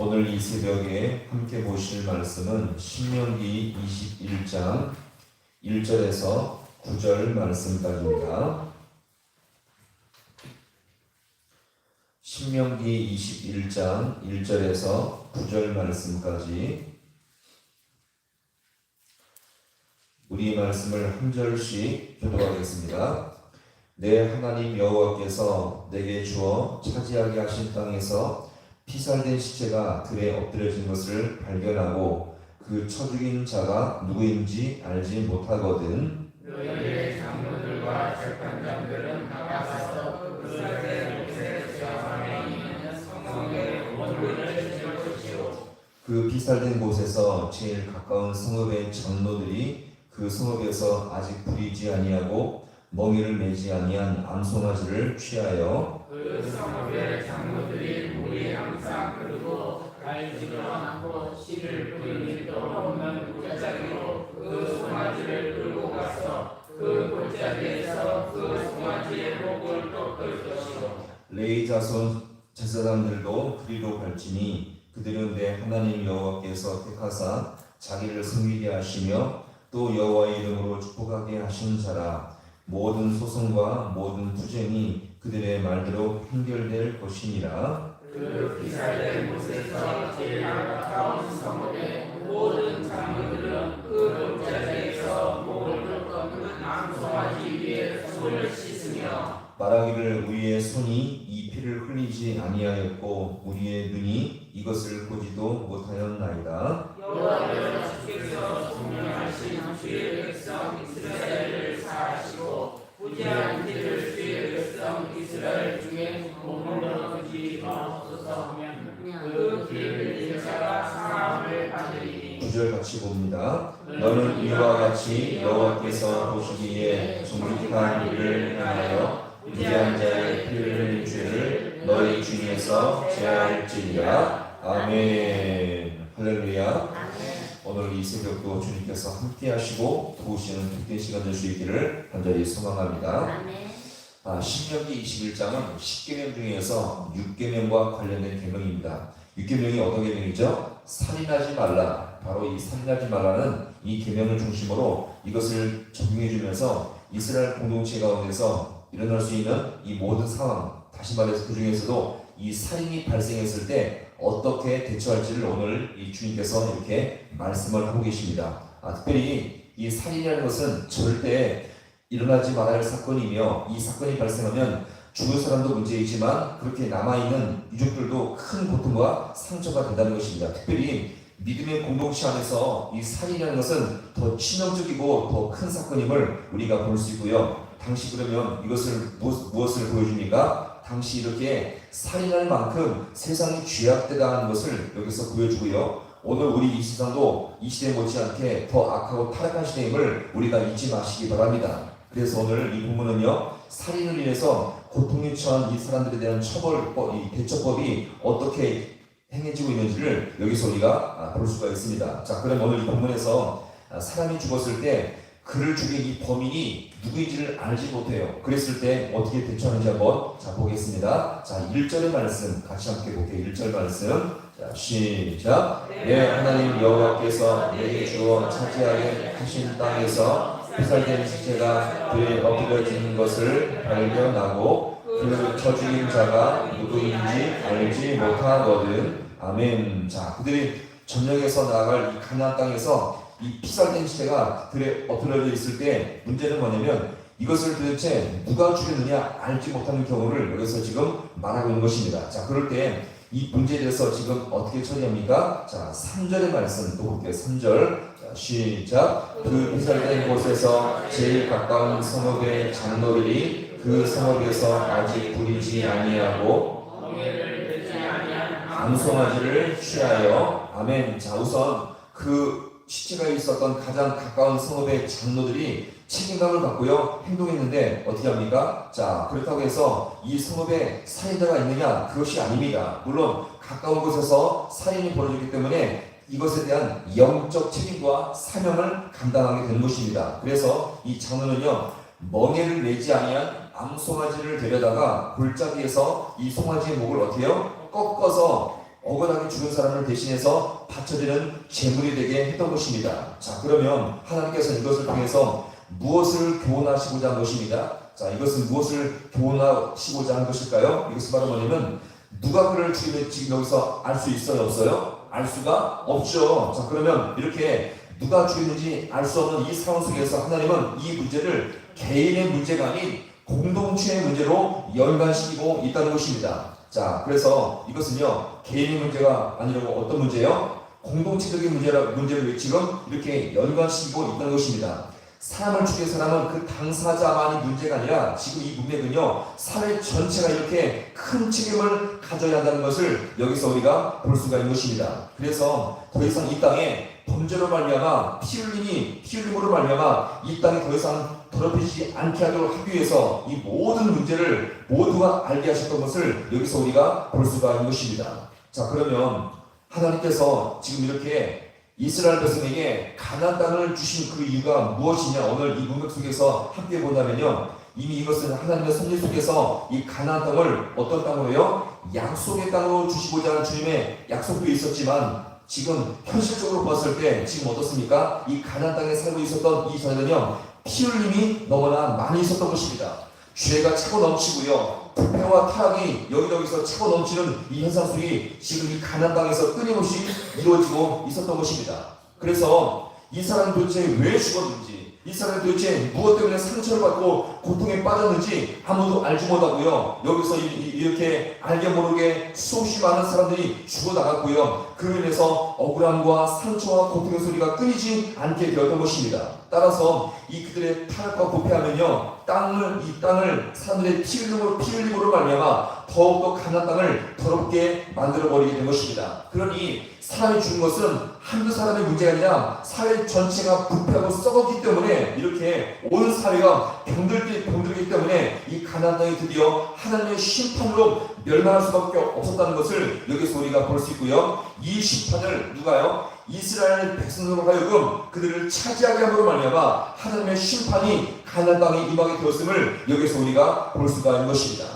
오늘 이 새벽에 함께 보실 말씀은 신명기 21장 1절에서 9절 말씀까지입니다. 신명기 21장 1절에서 9절 말씀까지 우리 말씀을 한 절씩 교도하겠습니다. 내 하나님 여호와께서 내게 주어 차지하게 하신 땅에서 피살된 시체가 들에 엎드려진 것을 발견하고 그 처죽인 자가 누구인지 알지 못하거든. 너희의 장로들과 재판장들은 나가서 그들의 곳에 안에 있는 성경의 원문을 칠 것이요 그 피살된 곳에서 제일 가까운 성읍의 장로들이 그 성읍에서 아직 부리지 아니하고 멍이를 매지 아니한 암송아지를 취하여 그 성읍의 장로들이 물이 항상 흐르고 갈지도 않고 씨를 뿌린 일도 없는 골짜기로 그 송아지를 끌고 가서 그 골짜기에서 그 송아지의 목을 꺾을 것이요 레이 자손 제사장들도 그리로 갈지니 그들은 내 하나님 여호와께서 택하사 자기를 성위게 하시며 또 여호와의 이름으로 축복하게 하신 자라. 모든 소송과 모든 투쟁이 그들의 말대로 행결될 것이니라 그 피살된 곳에서 제일 가까운 성읍의 모든 장로들은 그 골짜기에서 목을 꺾는 암송아지 위에 손을 씻으며 말하기를 우리의 손이 이 피를 흘리지 아니하였고 우리의 눈이 이것을 보지도 못하였나이다. 여호와께서 분명하신 주의 백성 이스라엘을 사하시고 부지한 백성 이스라엘 중에 머물러지 마옵소서 하면 그 길을 자가 사함을 받으리니 구절 같이 봅니다. 너는 이와 같이 여호와께서 보시기에 정직한 일을 향하여 무지한 자의 피를 죄를 너희 중에서 제할지니라. 아멘. 할렐루야. 오늘 이 새벽도 주님께서 함께 하시고 도우시는 특된 시간 될 수 있기를 간절히 소망합니다. 아, 신명기 21장은 10계명 중에서 6계명과 관련된 계명입니다. 6계명이 어떤 계명이죠? 살인하지 말라. 바로 이 살인하지 말라는 이 계명을 중심으로 이것을 적용해 주면서 이스라엘 공동체 가운데서 일어날 수 있는 이 모든 상황, 다시 말해서 그 중에서도 이 살인이 발생했을 때 어떻게 대처할지를 오늘 이 주님께서 이렇게 말씀을 하고 계십니다. 아, 특별히 이 살인이라는 것은 절대 일어나지 말아야 할 사건이며 이 사건이 발생하면 죽을 사람도 문제이지만 그렇게 남아있는 유족들도 큰 고통과 상처가 된다는 것입니다. 특별히 믿음의 공동체 안에서 이 살인이라는 것은 더 치명적이고 더 큰 사건임을 우리가 볼 수 있고요. 당시 그러면 이것을 무엇, 무엇을 보여줍니까? 당시 이렇게 살인할 만큼 세상이 죄악되다 는 것을 여기서 보여주고요. 오늘 우리 이 세상도 이 시대 못지않게 더 악하고 타락한 시대임을 우리가 잊지 마시기 바랍니다. 그래서 오늘 이 부분은요 살인을 인해서 고통에 처한 이 사람들에 대한 처벌법, 이 대처법이 어떻게 행해지고 있는지를 여기서 우리가 아, 볼 수가 있습니다. 자, 그럼 오늘 이 본문에서 아, 사람이 죽었을 때 그를 죽인 이 범인이 누구인지를 알지 못해요. 그랬을 때 어떻게 대처하는지 한번 자 보겠습니다. 자, 1절의 말씀 같이 함께 볼게요. 1절 말씀. 자, 시작. 내 하나님 여호와께서 내게 주어 차지하게 하신 땅에서 피살된 시체가 그에 엎드려지는 것을 발견하고 그 처죽인 자가 누구인지 알지 못하거든. 아멘. 자, 그들이 전역에서 나아갈 이 가나안 땅에서 이 피살된 시체가 들에 엎드려져 있을 때 문제는 뭐냐면 이것을 도대체 누가 죽였느냐 알지 못하는 경우를 여기서 지금 말하고 있는 것입니다. 자, 그럴 때 이 문제에 대해서 지금 어떻게 처리합니까? 자, 3절의 말씀 또 볼게요. 3절. 자, 시작. 그 피살된 곳에서 제일 가까운 성읍의 장로들이 그 성읍에서 아직 부리지 아니하고 암송아지를 취하여 아멘. 자, 우선 그 시체가 있었던 가장 가까운 성읍의 장로들이 책임감을 갖고요 행동했는데 어떻게 합니까? 자 그렇다고 해서 이 성읍에 살인자가 있느냐 그것이 아닙니다. 물론 가까운 곳에서 살인이 벌어졌기 때문에 이것에 대한 영적 책임과 사명을 감당하게 되는 것입니다. 그래서 이 장로는요 멍에를 내지 아니한 암 송아지를 데려다가 골짜기에서 이 송아지의 목을 어떻게 해요? 꺾어서 억울하게 죽은 사람을 대신해서 바쳐지는 제물이 되게 했던 것입니다. 자, 그러면 하나님께서 이것을 통해서 무엇을 교훈하시고자 한 것입니다. 자, 이것은 무엇을 교훈하시고자 한 것일까요? 이것은 바로 뭐냐면 누가 그를 죽이면 지금 여기서 알 수 있어요, 없어요? 알 수가 없죠. 자, 그러면 이렇게 누가 죽였는지 알 수 없는 이 상황 속에서 하나님은 이 문제를 개인의 문제가 아닌 공동체의 문제로 연관시키고 있다는 것입니다. 자, 그래서 이것은요, 개인의 문제가 아니라고 어떤 문제요? 공동체적인 문제라, 문제를 지금 이렇게 연관시키고 있다는 것입니다. 사람을 죽인 사람은 그 당사자만이 문제가 아니라 지금 이 문맥은요, 사회 전체가 이렇게 큰 책임을 가져야 한다는 것을 여기서 우리가 볼 수가 있는 것입니다. 그래서 더 이상 이 땅에 범죄로 말미암아 피 흘림이 피 흘림으로 말미암아 이 땅이 더 이상 더럽혀지지 않게 하도록 하기 위해서 이 모든 문제를 모두가 알게 하셨던 것을 여기서 우리가 볼 수가 있는 것입니다. 자 그러면 하나님께서 지금 이렇게 이스라엘 백성에게 가나안 땅을 주신 그 이유가 무엇이냐 오늘 이 문맥 속에서 함께 본다면요 이미 이것은 하나님의 섭리 속에서 이 가나안 땅을 어떤 땅으로요 약속의 땅으로 주시고자 하는 주님의 약속도 있었지만 지금 현실적으로 봤을 때 지금 어떻습니까? 이 가나안 땅에 살고 있었던 이 자들은요 피 흘림이 너무나 많이 있었던 것입니다. 죄가 차고 넘치고요 부패와 타락이 여기저기서 차고 넘치는 이 현상 속이 지금 이 가나안 땅에서 끊임없이 이루어지고 있었던 것입니다. 그래서 이 사람이 도대체 왜 죽었는지 이 사람이 도대체 무엇 때문에 상처를 받고 고통에 빠졌는지 아무도 알지 못하고요. 여기서 이- 이- 이렇게 알게 모르게 수없이 많은 사람들이 죽어나갔고요. 그로 인해서 억울함과 상처와 고통의 소리가 끊이지 않게 되었던 것입니다. 따라서 이 그들의 타락과 부패하면요 땅을 이 땅을 사람들의 피 흘림으로 피 흘림으로 말미암아 더욱더 가난 땅을 더럽게 만들어 버리게 된 것입니다. 그러니 사람이 죽은 것은 한두 사람의 문제가 아니라 사회 전체가 부패하고 썩었기 때문에 이렇게 온 사회가 병들기 병들기 때문에 이 가난 땅이 드디어 하나님의 심판으로 멸망할 수밖에 없었다는 것을 여기서 우리가 볼 수 있고요. 이 심판을 누가요? 이스라엘 백성으로 하여금 그들을 차지하게 함으로 말미암아 하나님의 심판이 가나안 땅에 임하게 되었음을 여기서 우리가 볼 수가 있는 것입니다.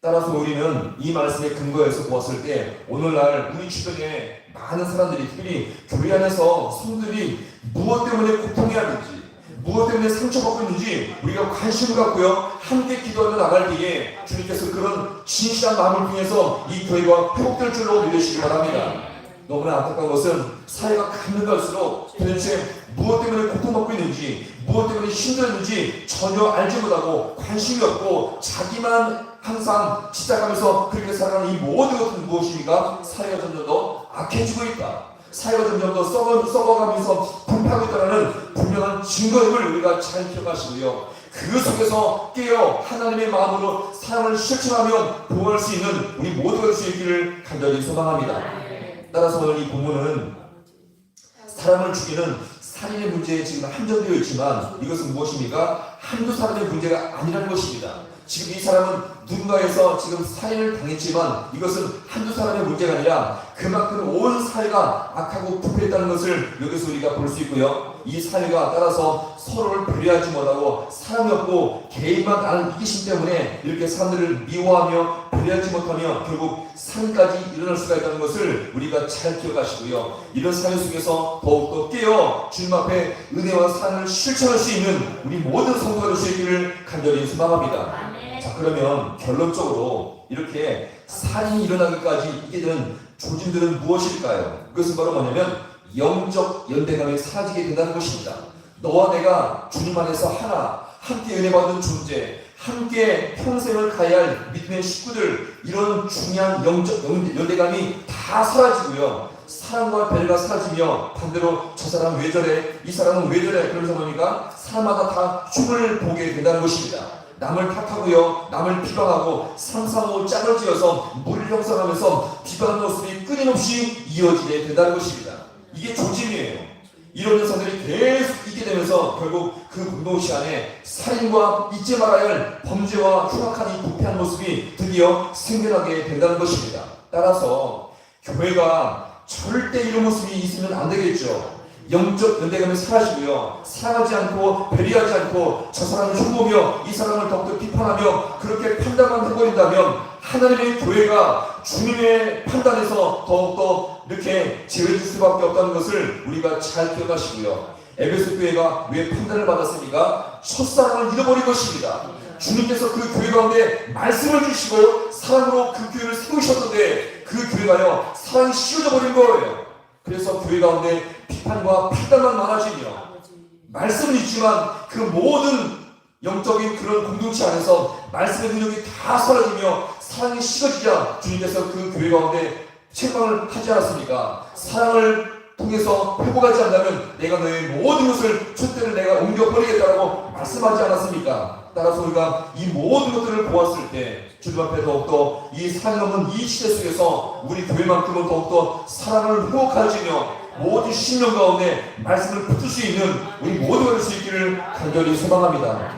따라서 우리는 이 말씀의 근거에서 보았을 때 오늘날 우리 주변에 많은 사람들이 특별히 교회 안에서 성들이 무엇 때문에 고통해하는지 무엇 때문에 상처받고 있는지 우리가 관심을 갖고요 함께 기도하며 나갈 때에 주님께서 그런 진실한 마음을 통해서 이 교회가 회복될 줄로 믿으시기 바랍니다. 너무나 안타까운 것은 사회가 가면 갈수록 도대체 무엇 때문에 고통받고 있는지 무엇 때문에 힘들었는지 전혀 알지 못하고 관심이 없고 자기만 항상 지적하면서 그렇게 살아가는 이 모든 것은 무엇입니까? 사회가 점점 더 악해지고 있다. 사회가 점점 더 썩어, 썩어가면서 분파하고 있다는 분명한 증거임을 우리가 잘 기억하시고요. 그 속에서 깨어 하나님의 마음으로 사랑을 실천하며 보호할 수 있는 우리 모두가 될 수 있기를 간절히 소망합니다. 따라서 오늘 이 본문은 사람을 죽이는 살인의 문제에 지금 한정되어 있지만 이것은 무엇입니까? 한두 사람의 문제가 아니라는 것입니다. 지금 이 사람은 누군가에서 지금 살인을 당했지만 이것은 한두 사람의 문제가 아니라 그만큼 온 사회가 악하고 부패했다는 것을 여기서 우리가 볼 수 있고요. 이 사회가 따라서 서로를 배려하지 못하고 사랑이 없고 개인만 아는 이기심 때문에 이렇게 사람들을 미워하며 배려하지 못하며 결국 산까지 일어날 수가 있다는 것을 우리가 잘 기억하시고요. 이런 사회 속에서 더욱더 깨어 주님 앞에 은혜와 사랑을 실천할 수 있는 우리 모든 성도가 될수 있기를 간절히 소망합니다. 자 그러면 결론적으로 이렇게 살인이 일어나기까지 있게 되는 조짐들은 무엇일까요? 그것은 바로 뭐냐면 영적 연대감이 사라지게 된다는 것입니다. 너와 내가 주님 안에서 하나 함께 은혜 받은 존재 함께 평생을 가야 할 믿음의 식구들 이런 중요한 영적 연- 연대감이 다 사라지고요. 사랑과 배려가 사라지며 반대로 저 사람 왜 저래 이 사람은 왜 저래 그러면서 보니까 사람마다 다 흉을 보게 된다는 것입니다. 남을 탓하고요, 남을 비방하고 상상하고 짝을 지어서 물을 형성하면서 비방하는 모습이 끊임없이 이어지게 된다는 것입니다. 이게 조짐이에요. 이런 현상들이 계속 있게 되면서 결국 그 공동체 안에 살인과 잊지 말아야 할 범죄와 흉악한 이 부패한 모습이 드디어 생겨나게 된다는 것입니다. 따라서 교회가 절대 이런 모습이 있으면 안 되겠죠. 영적 연대감이 사라지고요. 사랑하지 않고 배려하지 않고 저 사람을 흉보며 이 사람을 더욱더 비판하며 그렇게 판단만 해버린다면 하나님의 교회가 주님의 판단에서 더욱더 이렇게 제외될 수밖에 없다는 것을 우리가 잘 기억하시고요. 에베소 교회가 왜 판단을 받았습니까? 첫사랑을 잃어버린 것입니다. 주님께서 그 교회 가운데 말씀을 주시고 사랑으로 그 교회를 세우셨는데 그 교회가요 사랑이 씌워져 버린 거예요. 그래서 교회 가운데 비판과 판단만 많아지며 말씀은 있지만 그 모든 영적인 그런 공동체 안에서 말씀의 능력이 다 사라지며 사랑이 식어지자 주님께서 그 교회 가운데 책망을 하지 않았습니까? 사랑을 통해서 회복하지 않는다면 내가 너의 모든 것을 촛대를 내가 옮겨버리겠다라고 말씀하지 않았습니까? 따라서 우리가 이 모든 것들을 보았을 때 주님 앞에 더욱더 이 없는 이 시대 속에서 우리 교회만큼은 더욱더 사랑을 회복하지며 모든 신령 가운데 말씀을 붙을 수 있는 우리 모두가 될 수 있기를 간절히 소망합니다.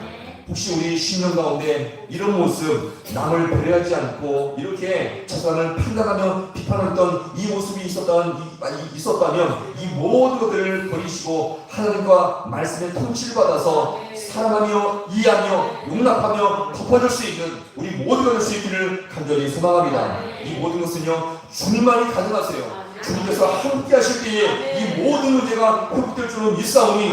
혹시 우리 신령 가운데 이런 모습 남을 배려하지 않고 이렇게 자산을 판단하며 비판했던 이 모습이 있었다면, 이- 있었다면 이 모든 것들을 버리시고 하나님과 말씀의 통치를 받아서 사랑하며 이해하며 용납하며 덮어줄 수 있는 우리 모두가 될 수 있기를 간절히 소망합니다. 이 모든 것은요 주님만이 가능하세요. 주님께서 함께 하실 때에 이 모든 문제가 회복될 줄은 믿사오니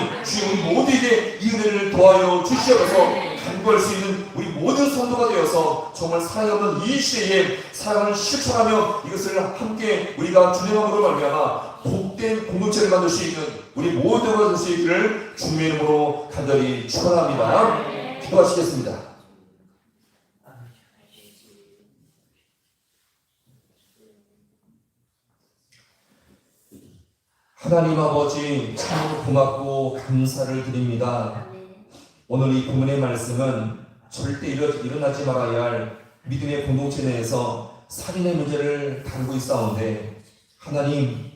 우리 모두에게 이 은혜를 더하여 주시옵소서 간구할 수 있는 우리 모든 성도가 되어서 정말 없는 이 시대에 사랑을 실천하며 이것을 함께 우리가 주님함으로 말미암아 복된 공동체를 만들 수 있는 우리 모두가 될 수 있기를 주님의 이름으로 간절히 축원합니다. 기도하시겠습니다. 하나님 아버지 참 고맙고 감사를 드립니다. 오늘 이 본문의 말씀은 절대 일어, 일어나지 말아야 할 믿음의 공동체 내에서 살인의 문제를 다루고 있사온데 하나님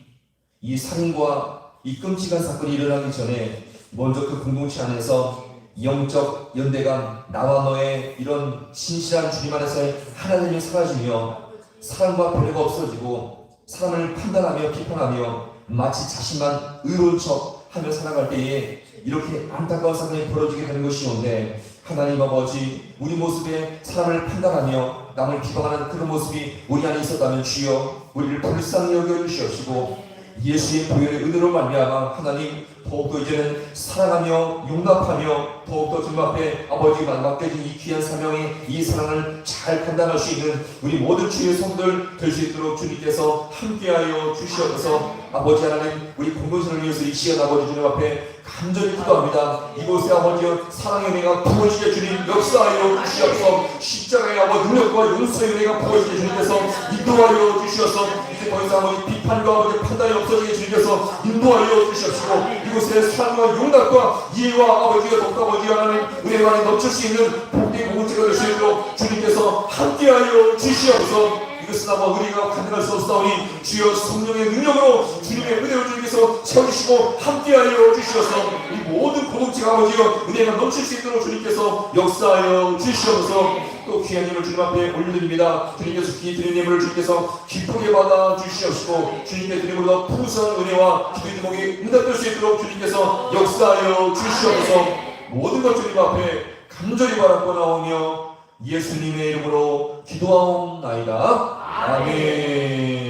이 살인과 이 끔찍한 사건이 일어나기 전에 먼저 그 공동체 안에서 영적 연대감 나와 너의 이런 신실한 주님 안에서의 하나님이 사라지며 사랑과 배려가 없어지고 사람을 판단하며 비판하며 마치 자신만 의로운 척 하며 살아갈 때에 이렇게 안타까운 사건이 벌어지게 되는 것이온데 하나님 아버지 우리 모습에 사람을 판단하며 남을 비방하는 그런 모습이 우리 안에 있었다면 주여 우리를 불쌍히 여겨 주시옵시고 예수의 보혈의 은혜로 말미암아 하나님 더욱더 이제는 사랑하며 용납하며 더욱더 주님 앞에 아버지가 맡겨진 이 귀한 사명의 이 사랑을 잘 감당할 수 있는 우리 모든 주의 성들 될 수 있도록 주님께서 함께하여 주시옵소서. 아버지 하나님 우리 공동체를 위해서 이 시간 아버지 주님 앞에 간절히 기도합니다. 이곳에 아버지 사랑의 은혜가 부어지게 주님 역사하여 주시옵소서. 십자가의 아버지 능력과 용서의 은혜가 부어지게 주님께서 인도하여 주시옵소서. 이제 더 이상 아버지 비판과 아버지 판단이 없어지게 주님께서 인도하여 주시옵시고 이곳에 사랑과 용납과 이해와 아버지가 더욱더 아버지 하나님 은혜만이 넘칠 수 있는 복된 공동체가 될수 있도록 주님께서 함께하여 주시옵소서 아마 우리가 가능할 수 없사오니 주여 성령의 능력으로 주님의 은혜로 주님께서 세워주시고 함께하여 주시옵소서 이 모든 공동체가 아버지여 은혜가 넘칠 수 있도록 주님께서 역사하여 주시옵소서 또 귀한 힘을 주님 앞에 올려드립니다 주님께서 귀 드린 예물을 주님께서 기쁘게 받아 주시옵시고 주님께 드림으로 풍성한 은혜와 기도의 제목이 응답될 수 있도록 주님께서 역사하여 주시옵소서 모든 것 주님 앞에 간절히 바라고 나오며 예수님의 이름으로 기도하옵나이다. 아멘.